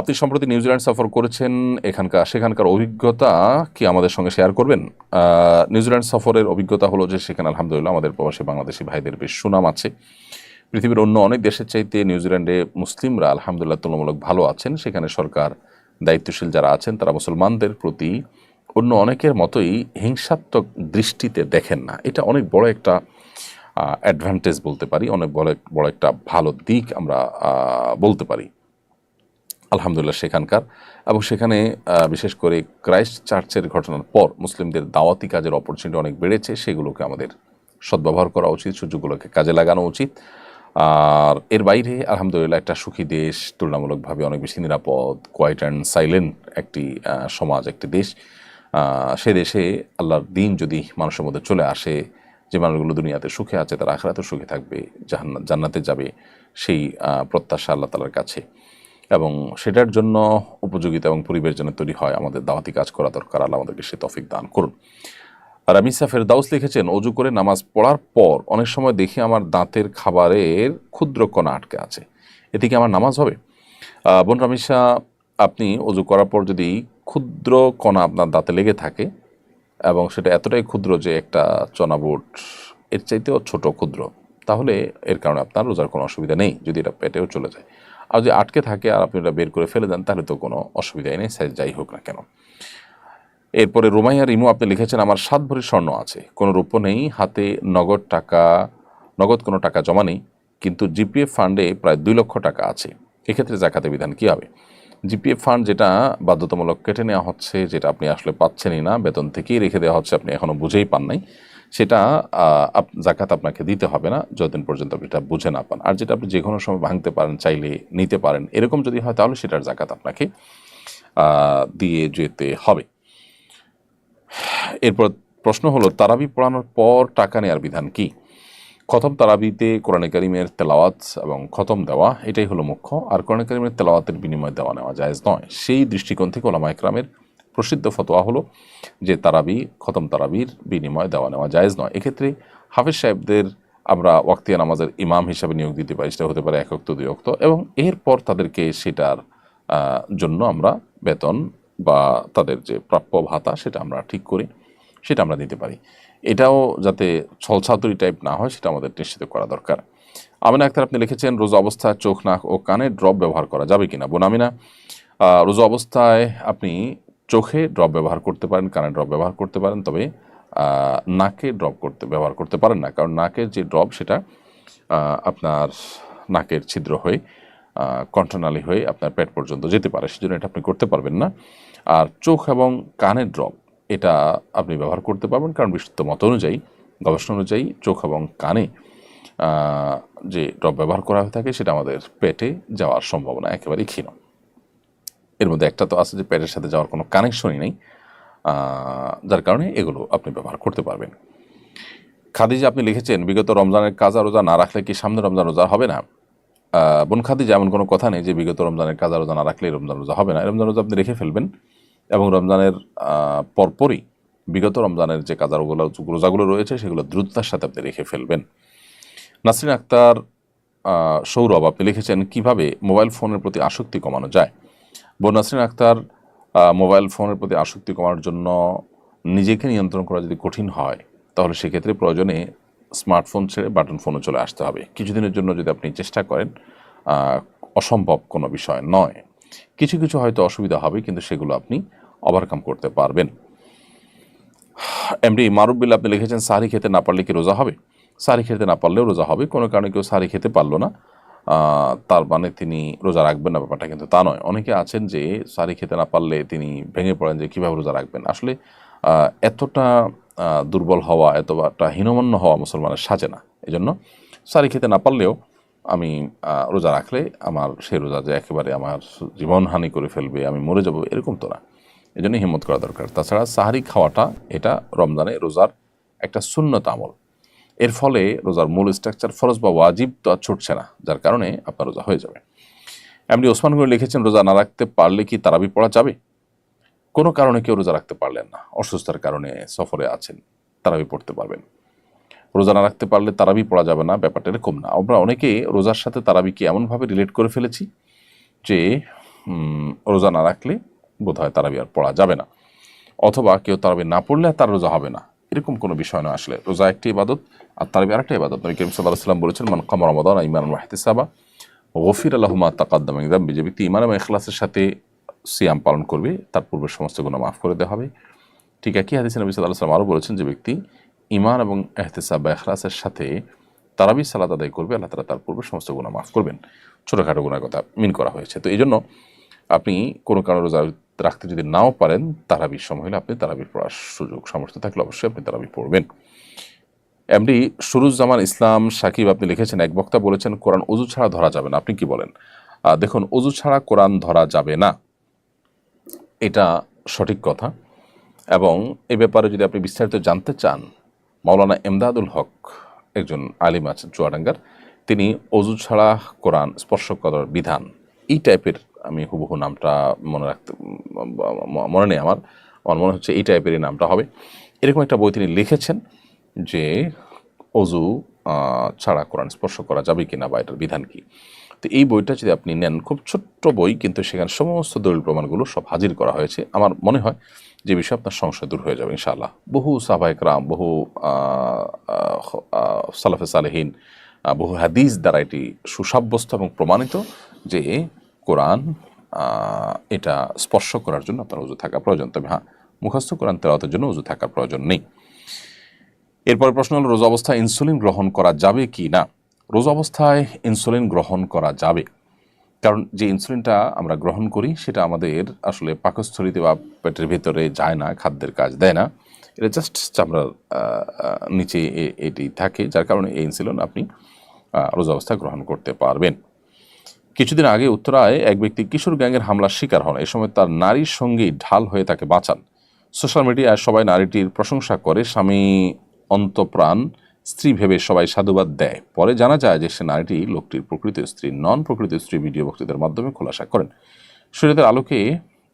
আপনি সম্প্রতি নিউজিল্যান্ড সফর করেছেন, এখানকার, সেখানকার অভিজ্ঞতা কি আমাদের সঙ্গে শেয়ার করবেন? নিউজিল্যান্ড সফরের অভিজ্ঞতা হলো যে সেখানে আলহামদুলিল্লাহ আমাদের প্রবাসী বাংলাদেশি ভাইদের বেশ সুনাম আছে। পৃথিবীর অন্য অনেক দেশের চাইতে নিউজিল্যান্ডে মুসলিমরা আলহামদুলিল্লাহ তুলনামূলক ভালো আছেন। সেখানে সরকার দায়িত্বশীল যারা আছেন, তারা মুসলমানদের প্রতি অন্য অনেকের মতোই হিংসাত্মক দৃষ্টিতে দেখেন না। এটা অনেক বড় একটা অ্যাডভান্টেজ বলতে পারি, অনেক বড় বড় একটা ভালো দিক আমরা বলতে পারি। আলহামদুলিল্লাহ সেখানকার। এবং সেখানে বিশেষ করে ক্রাইস্ট চার্চের ঘটনার পর মুসলিমদের দাওয়াতি কাজের অপরচুনিটি অনেক বেড়েছে, সেগুলোকে আমাদের সদ্ব্যবহার করা উচিত, সুযোগগুলোকে কাজে লাগানো উচিত। আর এর বাইরে আলহামদুলিল্লাহ একটা সুখী দেশ, তুলনামূলকভাবে অনেক বেশি নিরাপদ কোয়াইট অ্যান্ড সাইলেন্ট একটি সমাজ, একটি দেশ। সে দেশে আল্লাহর দিন যদি মানুষের মধ্যে চলে আসে, যে মানুষগুলো দুনিয়াতে সুখে আছে, তারা আখরাতেও সুখে থাকবে জান্নাতে যাবে, সেই প্রত্যাশা আল্লাহ তালার কাছে। এবং সেটার জন্য উপযোগিতা এবং পরিবেশ যেন তৈরি হয়, আমাদের দাওয়াতি কাজ করা দরকার, আল্লাহ আমাদেরকে সে তফিক দান করুন। আর রামিসা ফেরদাউস লিখেছেন, অজু করে নামাজ পড়ার পর অনেক সময় দেখি আমার দাঁতের খাবারের ক্ষুদ্র কণা আটকে আছে। এতে কি আমার নামাজ হবে? বোন রামিসা, আপনি অজু করার পর যদি ক্ষুদ্র কণা আপনার দাঁতে লেগে থাকে এবং সেটা এতটাই ক্ষুদ্র যে একটা চনাবুট, এর চাইতেও ছোট ক্ষুদ্র, তাহলে এর কারণে আপনার রোজার কোনো অসুবিধা নেই, যদি এটা পেটেও চলে যায়। আর যদি আটকে থাকে আর আপনি এটা বের করে ফেলে দেন, তাহলে তো কোনো অসুবিধাই নেই সাইজ যাই হোক না কেন। এরপরে রোমাইয়া রিমু, আপনি লিখেছেন, আমার সাত ভরি স্বর্ণ আছে, কোনো রূপ নেই, হাতে নগদ টাকা, নগদ কোনো টাকা জমা নেই, কিন্তু জিপিএফ ফান্ডে প্রায় দুই লক্ষ টাকা আছে। এক্ষেত্রে জাকাতে বিধান কী হবে? জিপিএফ ফান্ড যেটা বাধ্যতামূলক কেটে নেওয়া হচ্ছে, যেটা আপনি আসলে পাচ্ছেনই না, বেতন থেকেই রেখে দেওয়া হচ্ছে, আপনি এখনও বুঝেই পান নাই। সেটা জাকাত আপনাকে দিতে হবে না যতদিন পর্যন্ত আপনি এটা বুঝে না পান। আর যেটা আপনি যে কোনো সময় ভাঙতে পারেন, চাইলে নিতে পারেন, এরকম যদি হয় তাহলে সেটার জাকাত আপনাকে দিয়ে যেতে হবে। এরপর প্রশ্ন হলো, তারাবি পড়ানোর পর টাকা নেওয়ার বিধান কি? খতম তারাবিতে কোরআনে কারিমের তেলাওয়াত এবং খতম দেওয়া, এটাই হলো মুখ্য। আর কোরআনে কারিমের তেলাওয়াতের বিনিময়ে দেওয়া নেওয়া জায়েজ নয়। সেই দৃষ্টিকোণ থেকে ওলামা একরামের প্রসিদ্ধ ফতোয়া হলো যে তারাবি, খতম তারাবির বিনিময়ে দেওয়া নেওয়া জায়েজ নয়। এক্ষেত্রে হাফিজ সাহেবদের আমরা ওয়াক্তিয়া নামাজের ইমাম হিসাবে নিয়োগ দিতে পারি, সেটা হতে পারে এক অক্ত, দুই অক্ত এবং এরপর তাদেরকে সেটার জন্য আমরা বেতন বা তাদের যে প্রাপ্য ভাতা সেটা আমরা ঠিক করি সেটা আমরা দিতে পারি। এটাও যাতে ছলছাতুরি টাইপ না হয়, সেটা আমাদের নিশ্চিত করা দরকার। আমিনা আক্তার, আপনি লিখেছেন, রোজা অবস্থায় চোখ, নাক ও কানে ড্রপ ব্যবহার করা যাবে কিনা? বোন আমিনা রোজা অবস্থায় আপনি চোখে ড্রপ ব্যবহার করতে পারেন, কানে ড্রপ ব্যবহার করতে পারেন, তবে নাকে ড্রপ করতে, ব্যবহার করতে পারেন না। কারণ নাকের যে ড্রপ সেটা আপনার নাকের ছিদ্র হয়ে কণ্ঠনালী হয়ে আপনার পেট পর্যন্ত যেতে পারে। সেজন্য এটা আপনি করতে পারবেন না। আর চোখ এবং কানের ড্রপ এটা আপনি ব্যবহার করতে পারবেন। কারণ বিশুদ্ধ মত অনুযায়ী, গবেষণা অনুযায়ী চোখ এবং কানে যে ড্রপ ব্যবহার করা হয়ে থাকে, সেটা আমাদের পেটে যাওয়ার সম্ভাবনা একেবারেই ক্ষীণ। এর মধ্যে একটা তো আছে যে পেটের সাথে যাওয়ার কোনো কানেকশনই নেই। যার কারণে এগুলো আপনি ব্যবহার করতে পারবেন। খাদিজা, আপনি লিখেছেন, বিগত রমজানের কাজা রোজা না রাখলে কি সামনে রমজান রোজা হবে না? বোন খাদিজা, এমন কোনো কথা নেই যে বিগত রমজানের কাজা রোজা না রাখলে রমজান রোজা হবে না। রমজান রোজা আপনি রেখে ফেলবেন এবং রমজানের পরপরই বিগত রমজানের যে কাজা রোজাগুলো রয়েছে, সেগুলো দ্রুততার সাথে আপনি রেখে ফেলবেন। নাসরিন আক্তার সৌরভ, আপনি লিখেছেন, কীভাবে মোবাইল ফোনের প্রতি আসক্তি কমানো যায়? বোন আক্তার মোবাইল ফোনের প্রতি আসক্তি কমানোর জন্য নিজেকে নিয়ন্ত্রণ করা যদি কঠিন হয়, তাহলে সেক্ষেত্রে প্রয়োজনে স্মার্টফোন ছেড়ে বাটন ফোনে চলে আসতে হবে। কিছুদিনের জন্য যদি আপনি চেষ্টা করেন অসম্ভব কোনো বিষয় নয়। কিছু কিছু হয়তো অসুবিধা হবে, কিন্তু সেগুলো আপনি ওভারকাম করতে পারবেন। এমডি মারুফ বিল আপনি লিখেছেন, সারি খেতে না পারলে কি রোজা হবে? সারি খেতে না পারলেও রোজা হবে। কোনো কারণে কেউ সারি খেতে পারল না। তার মানে তিনি রোজা রাখবেন না, ব্যাপারটা কিন্তু তা নয়। অনেকে আছেন যে সারি খেতে না পারলে তিনি ভেঙে পড়েন যে কীভাবে রোজা রাখবেন। আসলে এতটা দুর্বল হওয়া, এতটা হীনমন্য হওয়া মুসলমানের সাজে না। এই জন্য সারি খেতে না পারলেও আমি রোজা রাখলে আমার সেই রোজা যে একেবারে আমার জীবনহানি করে ফেলবে, আমি মরে যাব, এরকম তো না। এই জন্য হিম্মত করা দরকার। তাছাড়া সাহারি খাওয়াটা, এটা রমজানে রোজার একটা শূন্যত আমল। এর ফলে রোজার মূল স্ট্রাকচার ফরজ বা ওয়াজিব তো আর ছুটছে না, যার কারণে আপনার রোজা হয়ে যাবে। এমনি ওসমান গনি লিখেছেন, রোজা না রাখতে পারলে কি তারাবি পড়া যাবে? কোনো কারণে কেউ রোজা রাখতে পারলেন না, অসুস্থতার কারণে সফরে আছেন, তারাবি পড়তে পারবেন। রোজা না রাখতে পারলে তারাবি পড়া যাবে না ব্যাপারটা এরকম না। আমরা অনেকে রোজার সাথে তারাবিকে এমনভাবে রিলেট করে ফেলেছি যে রোজা না রাখলে বোধ হয় তারাবি আর পড়া যাবে না। অথবা কেউ তারাবি না পড়লে তার রোজা হবে না। এরকম কোনো বিষয় না আসলে। রোজা একটি ইবাদত আর তারাবি আরেকটা ইবাদত। নবী করিম সাল্লাহ সাল্লাম বলেছেন, মান কমর রমাদান ইমান ওয়াহতিসাবা, গফির আল্লাহমা তাকাদ্দাম ইকদাম যে ব্যক্তি ইমান এবং এখলাসের সাথে সিয়াম পালন করবে, তার পূর্বের সমস্ত গুণ মাফ করে দেওয়া হবে। ঠিক একই হাদিসে নবী সাল্লাহ সাল্লাম আরও বলেছেন, যে ব্যক্তি ইমান এবং এহতেসাব বা এখলাসের সাথে তারাবি সালাদ আদায় করবে, আল্লাহ তালা তার পূর্বে সমস্ত গুণা মাফ করবেন। ছোটোখাটো গুণার কথা মিন করা হয়েছে। তো এই জন্য আপনি কোনো কারণে রোজা রাখতে যদি নাও পারেন, তারাবির সময় হলে আপনি তারাবি পড়ার সুযোগ, সামর্থ্য থাকলে অবশ্যই আপনি তারাবি পড়বেন। এমডি সুরুজ্জামান ইসলাম সাকিব, আপনি লিখেছেন, এক বক্তা বলেছেন, কোরআন অজু ছাড়া ধরা যাবে না। আপনি কি বলেন? দেখুন অজু ছাড়া কোরআন ধরা যাবে না। এটা সঠিক কথা। এবং এ ব্যাপারে যদি আপনি বিস্তারিত জানতে চান, মাওলানা এমদাদুল হক, একজন আলিম আছেন চুয়াডাঙ্গার, তিনি অজু ছাড়া কোরআন স্পর্শ করার বিধান, এই টাইপের আমি হুবহু নামটা মনে রাখতে, মনে নেই আমার আমার মনে হচ্ছে এই টাইপের এই নামটা হবে। এরকম একটা বই তিনি লিখেছেন যে অজু ছাড়া কোরআন স্পর্শ করা যাবে কিনা বা এটার বিধান কি? তো এই বইটা যদি আপনি নেন, খুব ছোট্ট বই, কিন্তু সেখানে সমস্ত দলিল প্রমাণগুলো সব হাজির করা হয়েছে। আমার মনে হয় যে বিষয়ে আপনার সংশয় দূর হয়ে যাবে, ইনশাআল্লাহ। বহু সাহাবাহিক রাম বহু সালাফে সালেহীন বহু হাদিস দ্বারা এটি সুসাব্যস্ত এবং প্রমাণিত যে কোরআন এটা স্পর্শ করার জন্য আপনার উজু থাকা প্রয়োজন। তবে হ্যাঁ মুখস্থ কোরআন তেলাওয়াতের জন্য উজু থাকার প্রয়োজন নেই। এরপর প্রশ্ন হলো, রোজা অবস্থায় ইনসুলিন গ্রহণ করা যাবে কি না? রোজা অবস্থায় ইনসুলিন গ্রহণ করা যাবে। কারণ যে ইনসুলিনটা আমরা গ্রহণ করি, সেটা আমাদের আসলে পাকস্থলিতে বা পেটের ভেতরে যায় না, খাদ্যের কাজ দেয় না। এটা জাস্ট চামড়ার নিচে এটি থাকে, যার কারণে এই ইনসুলিন আপনি রোজা অবস্থায় গ্রহণ করতে পারবেন। কিছুদিন আগে উত্তরায় এক ব্যক্তি কিশোর গ্যাংয়ের হামলার শিকার হন। এ সময় তার নারীর সঙ্গেই ঢাল হয়ে তাকে বাঁচান। সোশ্যাল মিডিয়ায় সবাই নারীটির প্রশংসা করে, স্বামী অন্তপ্রাণ, স্ত্রী ভেবে সবাই সাধুবাদ দেয়। পরে জানা যায় যে সে নারীটি লোকটির প্রকৃত স্ত্রী নন প্রকৃত স্ত্রী ভিডিও বক্তৃতার মাধ্যমে খোলাসা করেন। শরীরের আলোকে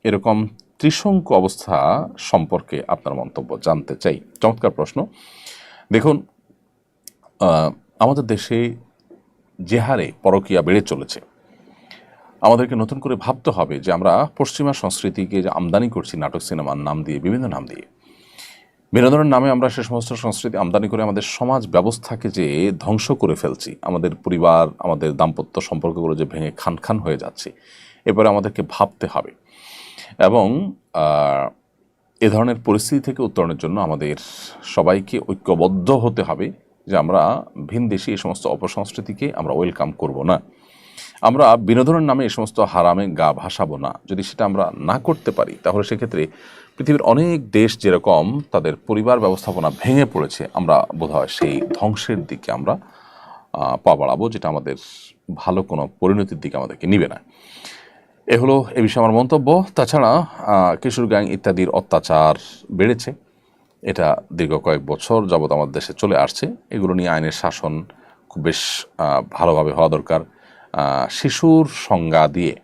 এরকম ত্রিশঙ্কু অবস্থা সম্পর্কে আপনার মন্তব্য জানতে চাই। চমৎকার প্রশ্ন। দেখুন আমাদের দেশে যে হারে পরকীয়া বেড়ে চলেছে আমাদেরকে নতুন করে ভাবতে হবে যে আমরা পশ্চিমা সংস্কৃতিকে যে আমদানি করছি, নাটক, সিনেমার নাম দিয়ে, বিভিন্ন নাম দিয়ে। বিনোদনের নামে আমরা সে সমস্ত সংস্কৃতি আমদানি করে আমাদের সমাজ ব্যবস্থাকে যে ধ্বংস করে ফেলছি, আমাদের পরিবার, আমাদের দাম্পত্য সম্পর্কগুলো যে ভেঙে খান খান হয়ে যাচ্ছে, এবারে আমাদেরকে ভাবতে হবে। এবং এ ধরনের পরিস্থিতি থেকে উত্তরণের জন্য আমাদের সবাইকে ঐক্যবদ্ধ হতে হবে যে আমরা ভিনদেশি এই সমস্ত অপসংস্কৃতিকে আমরা ওয়েলকাম করব না। আমরা বিনোদনের নামে এই সমস্ত হারামে গা ভাসাবো না। যদি সেটা আমরা না করতে পারি, তাহলে সেক্ষেত্রে পৃথিবীর অনেক দেশ যেরকম তাদের পরিবার ব্যবস্থাপনা ভেঙে পড়েছে, আমরা বোধহয় সেই ধ্বংসের দিকে আমরা পা বাড়াবো, যেটা আমাদের ভালো কোনো পরিণতির দিকে আমাদেরকে নিবে না। এ হলো এ বিষয়ে আমার মন্তব্য। তাছাড়া কিশোর গ্যাং ইত্যাদির অত্যাচার বেড়েছে। এটা দীর্ঘ কয়েক বছর যাবৎ আমাদের দেশে চলে আসছে। এগুলো নিয়ে আইনের শাসন খুব বেশ ভালোভাবে হওয়া দরকার। শিশুর সংজ্ঞা দিয়ে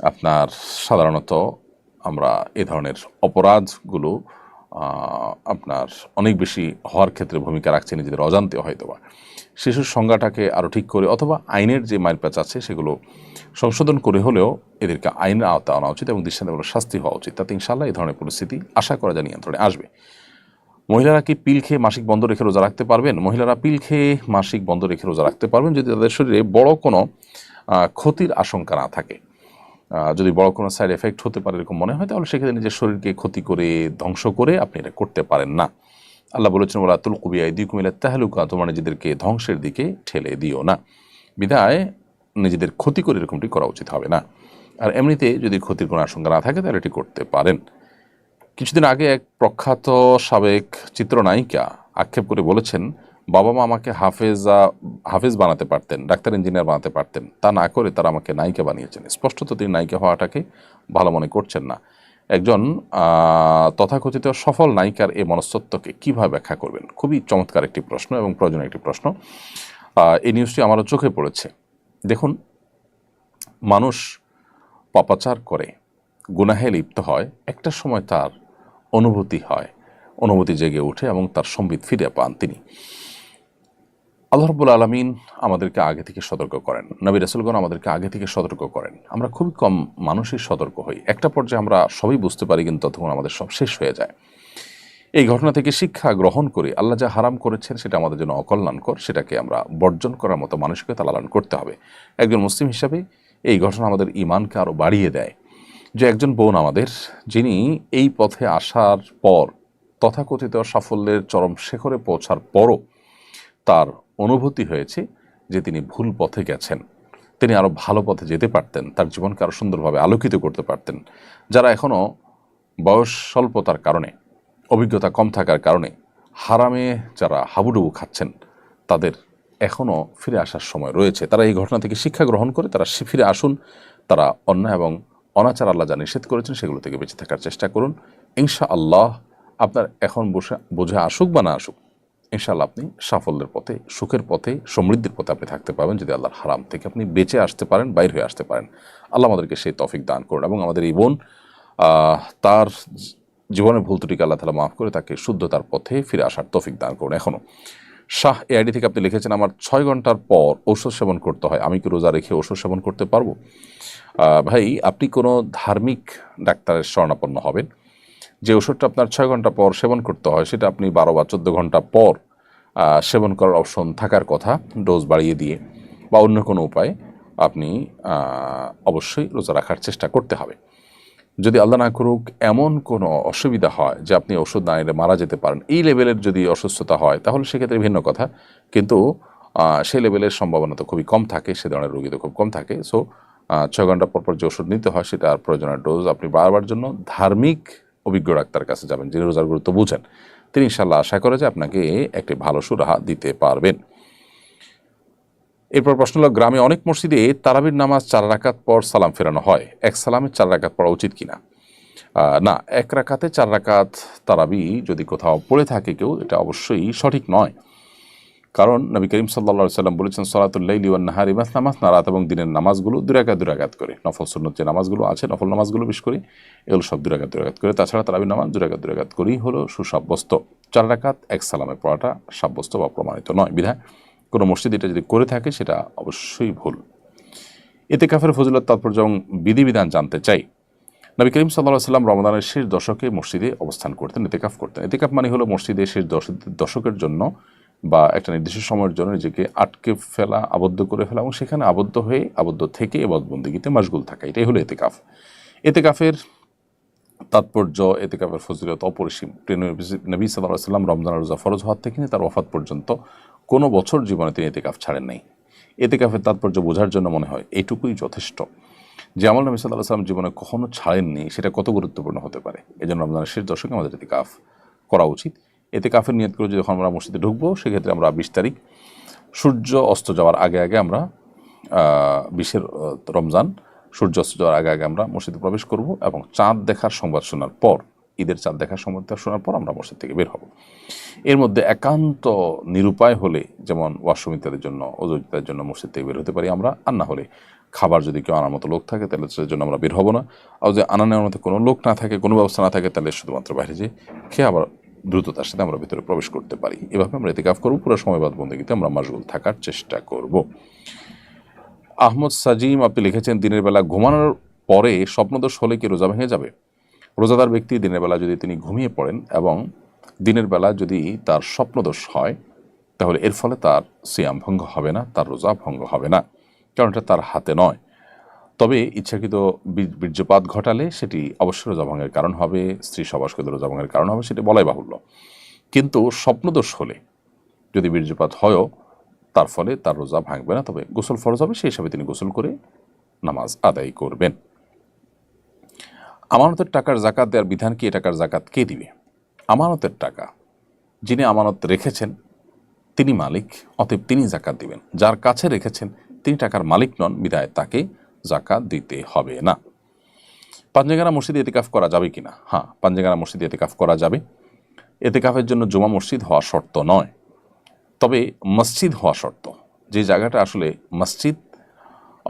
আপনার সাধারণত আমরা এ ধরনের অপরাধগুলো আপনার অনেক বেশি হওয়ার ক্ষেত্রে ভূমিকা রাখছে নিজেদের অজান্তে হয়তো বা শিশুর সংজ্ঞাটাকে আরও ঠিক করে অথবা আইনের যে মাইলপ্যাচ আছে সেগুলো সংশোধন করে হলেও এদেরকে আইনের আওতা আনা উচিত এবং দৃষ্টান্তমূলক শাস্তি হওয়া উচিত। তাতে ইনশাল্লাহ এই ধরনের পরিস্থিতি আশা করা যায় নিয়ন্ত্রণে আসবে। মহিলারা কি পিল খেয়ে মাসিক বন্ধ রেখে রোজা রাখতে পারবেন? মহিলারা পিল খেয়ে মাসিক বন্ধ রেখে রোজা রাখতে পারবেন যদি তাদের শরীরে বড় কোনো ক্ষতির আশঙ্কা না থাকে। যদি বড় কোনো সাইড এফেক্ট হতে পারে এরকম মনে হয়, তাহলে সেক্ষেত্রে নিজের শরীরকে ক্ষতি করে, ধ্বংস করে আপনি এটা করতে পারেন না। আল্লাহ বলেছেন বলা তুল কুবিয়া দুই কুমিল্লা তাহলুকা তোমার নিজেদেরকে ধ্বংসের দিকে ঠেলে দিও না। বিদায়, নিজেদের ক্ষতি করে এরকমটি করা উচিত হবে না। আর এমনিতে যদি ক্ষতির কোনো আশঙ্কা না থাকে, তাহলে এটি করতে পারেন। কিছুদিন আগে এক প্রখ্যাত সাবেক চিত্রনায়িকা আক্ষেপ করে বলেছেন, বাবা মা আমাকে হাফেজা, হাফেজ বানাতে পারতেন, ডাক্তার, ইঞ্জিনিয়ার বানাতে পারতেন। তা না করে তারা আমাকে নায়িকা বানিয়েছেন। স্পষ্টত তিনি নায়িকা হওয়াটাকে ভালো মনে করছেন না। একজন তথাকথিত সফল নায়িকার এই মনস্তত্ত্বকে কীভাবে ব্যাখ্যা করবেন? খুবই চমৎকার একটি প্রশ্ন এবং প্রয়োজনীয় একটি প্রশ্ন। এই নিউজটি আমারও চোখে পড়েছে। দেখুন, মানুষ পাপাচার করে, গুনাহে লিপ্ত হয়, একটা সময় তার অনুভূতি হয়। অনুভূতি জেগে ওঠে এবং তার সম্বিত ফিরে পান তিনি। আল্লাহ রব্বুল আলমিন আমাদেরকে আগে থেকে সতর্ক করেন। নবী রাসুলগণ আমাদেরকে আগে থেকে সতর্ক করেন। আমরা খুবই কম মানুষই সতর্ক হই। একটা পর্যায়ে আমরা সবই বুঝতে পারি, কিন্তু ততক্ষণ আমাদের সব শেষ হয়ে যায়। এই ঘটনা থেকে শিক্ষা গ্রহণ করে, আল্লাহ যা হারাম করেছেন সেটা আমাদের জন্য অকল্যাণকর, সেটাকে আমরা বর্জন করার মতো মানসিকতা লালন করতে হবে। একজন মুসলিম হিসাবে এই ঘটনা আমাদের ইমানকে আরও বাড়িয়ে দেয়। যে একজন বোন আমাদের, যিনি এই পথে আসার পর, তথাকথিত সাফল্যের চরম শেখরে পৌঁছার পরও তার অনুভূতি হয়েছে যে তিনি ভুল পথে গেছেন। তিনি আরও ভালো পথে যেতে পারতেন, তার জীবনকে আরও সুন্দরভাবে আলোকিত করতে পারতেন। যারা এখনও বয়স স্বল্পতার কারণে, অভিজ্ঞতা কম থাকার কারণে হারামে যারা হাবুডুবু খাচ্ছেন, তাদের এখনও ফিরে আসার সময় রয়েছে। তারা এই ঘটনা থেকে শিক্ষা গ্রহণ করে তারা ফিরে আসুন, তারা অন্যায় এবং অনাচার আল্লাহ যা নিষেধ করেছেন সেগুলো থেকে বেঁচে থাকার চেষ্টা করুন। ইনশা আল্লাহ আপনার এখন বসে, বোঝা আসুক বা না আসুক, ইনশাআল্লাহ আপনি সাফল্যের পথে, সুখের পথে, সমৃদ্ধির পথে আপনি থাকতে পারবেন যদি আল্লাহর হারাম থেকে আপনি বেঁচে আসতে পারেন, বাইর হয়ে আসতে পারেন। আল্লাহ আমাদেরকে সেই তফিক দান করুন এবং আমাদের এই বোন তার জীবনের ভুল ত্রুটিকে আল্লাহ তালা মাফ করে তাকে শুদ্ধতার পথে ফিরে আসার তফিক দান করুন এখনও শাহ এআইডি থেকে আপনি লিখেছেন, আমার ছয় ঘণ্টার পর ঔষধ সেবন করতে হয়। আমি কি রোজা রেখে ওষুধ সেবন করতে পারব? ভাই, আপনি কোনো ধার্মিক ডাক্তারের শরণাপন্ন হবেন? যে ওষুধটা আপনার ছয় ঘণ্টা পর সেবন করতে হয়, সেটা আপনি বারো বা চোদ্দ ঘণ্টা পর সেবন করার অপশন থাকার কথা ডোজ বাড়িয়ে দিয়ে বা অন্য কোনো উপায়ে আপনি অবশ্যই রোজা রাখার চেষ্টা করতে হবে। যদি আল্লাহ না করুক, এমন কোনো অসুবিধা হয় যে আপনি ওষুধ না নিলে মারা যেতে পারেন। এই লেভেলের যদি অসুস্থতা হয়, তাহলে সেক্ষেত্রে ভিন্ন কথা। কিন্তু সেই লেভেলের সম্ভাবনা তো খুবই কম থাকে, সে ধরনের রোগী তো খুব কম থাকে। সো ছয় ঘণ্টা পর পর যে ওষুধ নিতে হয় সেটা আর প্রয়োজনীয় ডোজ, আপনি বারবার জন্য ধার্মিক অভিজ্ঞ ডাক্তার কাছে যাবেন, যিনি রোজার গুরুত্ব বুঝেন। তিনি ইনশাল্লাহ আশা করে যে আপনাকে একটি ভালো সুরাহা দিতে পারবেন। এরপর প্রশ্ন হলো, গ্রামে অনেক মসজিদে তারাবির নামাজ চার রাকাত পর সালাম ফেরানো হয়। এক সালামে চার রাকাত পড়া উচিত কিনা? না, এক রাকাতে চার রাকাত তারাবি যদি কোথাও পড়ে থাকে কেউ, এটা অবশ্যই সঠিক নয়। কারণ নবী করিম সাল্লা সাল্লাম বলেছেন সলাতুল্লাইলি ওয়ান নাহারি মাসনা মাসনা, রাত এবং দিনের নামাজগুলো দুরাকাত দুরাকাত করে। নফল সুন্নত যে নামাজগুলো আছে, নফল নামাজগুলো বিশেষ করে, এগুলো সব দুরাকাত দুরাকাত করে। তাছাড়া তারাবি নামাজ দুরাকাত দুরাকাত করেই হলো সুসাব্যস্ত। চার রাকাত এক সালামে পড়াটা সাব্যস্ত বা প্রমাণিত নয়, বিধায় কোনো মসজিদ এটা যদি করে থাকে, সেটা অবশ্যই ভুল। এতে কাফের ফজিলত, তাৎপর্য এবং বিধিবিধান জানতে চাই। নবী করিম সাল্লাহ সাল্লাম রমদানের শেষ দশকে মসজিদে অবস্থান করতেন এতেকাফ করতেন। এতেকাফ মানে হলো মসজিদে শেষ দশ- দশকের জন্য বা একটা নির্দিষ্ট সময়ের জন্য নিজেকে আটকে ফেলা, আবদ্ধ করে ফেলা এবং সেখানে আবদ্ধ হয়ে, আবদ্ধ থেকে এবাদবন্দিগিতে মশগুল থাকা। এটাই হলো এতেকাফ। এতেকাফের তাৎপর্য, এতেকাফের ফজিলত অপরিসীম। প্রিয় নবী- সাল্লাহ সাল্লাম রমজান রোজা ফরজ হওয়ার থেকে তার ওফাত পর্যন্ত কোনো বছর জীবনে তিনি এতেকাফ ছাড়েন নাই। এতেকাফের তাৎপর্য বোঝার জন্য মনে হয় এটুকুই যথেষ্ট যে আমল নবী সাল্লাহ সাল্লাম জীবনে কখনো ছাড়েননি, সেটা কত গুরুত্বপূর্ণ হতে পারে। এই জন্য রমজানের শেষ দশকে আমাদের এতে কাফ করা উচিত। এতে কাফের নিয়ত করে যখন আমরা মসজিদে ঢুকবো, সেক্ষেত্রে আমরা বিশ তারিখ, সূর্য অস্ত যাওয়ার আগে আগে আমরা বিশের রমজান, সূর্য অস্ত যাওয়ার আগে আগে আমরা মসজিদে প্রবেশ করব এবং চাঁদ দেখার সংবাদ শোনার পর, ঈদের চাঁদ দেখার সংবাদ শোনার পর আমরা মসজিদ থেকে বের হব। এর মধ্যে একান্ত নিরুপায় হলে, যেমন ওয়াশরুম ইত্যাদির জন্য অজুতার জন্য মসজিদ থেকে বের হতে পারি আমরা, আর না হলে খাবার যদি কেউ আনার মতো লোক থাকে, তাহলে সেটার জন্য আমরা বের হব না। আর যদি আনা নেওয়ার মতো কোনো লোক না থাকে, কোনো ব্যবস্থা না থাকে, তাহলে শুধুমাত্র বাইরে যে খেয়ে আবার দ্রুততার সাথে আমরা ভিতরে প্রবেশ করতে পারি। এভাবে আমরা এতে কাফ করব, পুরো সময় বাদ বন্দীতে আমরা মশগুল থাকার চেষ্টা করব। আহমদ সাজিম, আপনি লিখেছেন, দিনের বেলা ঘুমানোর পরে স্বপ্নদোষ হলে কি রোজা ভেঙে যাবে? রোজাদার ব্যক্তি দিনের বেলা যদি তিনি ঘুমিয়ে পড়েন এবং দিনের বেলা যদি তার স্বপ্নদোষ হয়, তাহলে এর ফলে তার সিয়াম ভঙ্গ হবে না, তার রোজা ভঙ্গ হবে না। কারণ এটা তার হাতে নয়। তবে ইচ্ছাকৃত বীর- বীর্যপাত ঘটালে সেটি অবশ্যই রোজাভঙ্গের কারণ হবে, স্ত্রী সবাসকৃত রোজা ভঙ্গের কারণ হবে, সেটি বলাই বাহুল্য। কিন্তু স্বপ্নদোষ হলে যদি বীর্যপাত হয়ও, তার ফলে তার রোজা ভাঙবে না, তবে গোসল ফরজ হবে, সেই হিসাবে তিনি গোসল করে নামাজ আদায় করবেন। আমানতের টাকার জাকাত দেওয়ার বিধান কি? এ টাকার জাকাত কে দিবে? আমানতের টাকা যিনি আমানত রেখেছেন, তিনি মালিক, অতএব তিনি জাকাত দিবেন। যার কাছে রেখেছেন, তিনি টাকার মালিক নন, বিধায় তাকে জাকাত দিতে হবে না। পাঞ্জেগানা মসজিদে এতেকাফ করা যাবে কিনা? হ্যাঁ পাঞ্জেগানা মসজিদে এতেকাফ করা যাবে। এতেকাফের জন্য জুমা মসজিদ হওয়া শর্ত নয়। তবে মসজিদ হওয়া শর্ত। যে জায়গাটা আসলে মসজিদ,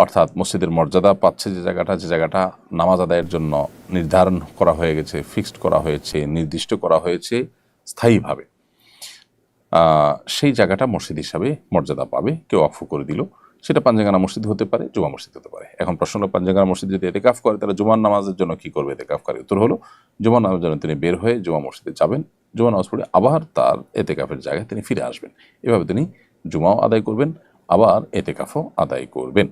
অর্থাৎ মসজিদের মর্যাদা পাচ্ছে যে জায়গাটা যে জায়গাটা নামাজ আদায়ের জন্য নির্ধারণ করা হয়ে গেছে, ফিক্সড করা হয়েছে, নির্দিষ্ট করা হয়েছে স্থায়ীভাবে। সেই জায়গাটা মসজিদ হিসাবে মর্যাদা পাবে। কেউ অক্ষ করে দিল। সেটা পাঞ্জাগানা মসজিদ হতে পারে, জুমা মসজিদ হতে পারে। এখন প্রশ্ন হলো পাঞ্জাগানা মসজিদ যদি এতেকাফ করে, তাহলে জুমার নামাজের জন্য কি করবে এতেকাফ করে? উত্তর হলো, জুমার নামাজের জন্য তিনি বের হয়ে জুমা মসজিদে যাবেন। জুমা নামাজ পড়ে আবার তার এতেকাফের জায়গায় তিনি ফিরে আসবেন। এভাবে তিনি জুমাও আদায় করবেন, আবার এতেকাফও আদায় করবেন।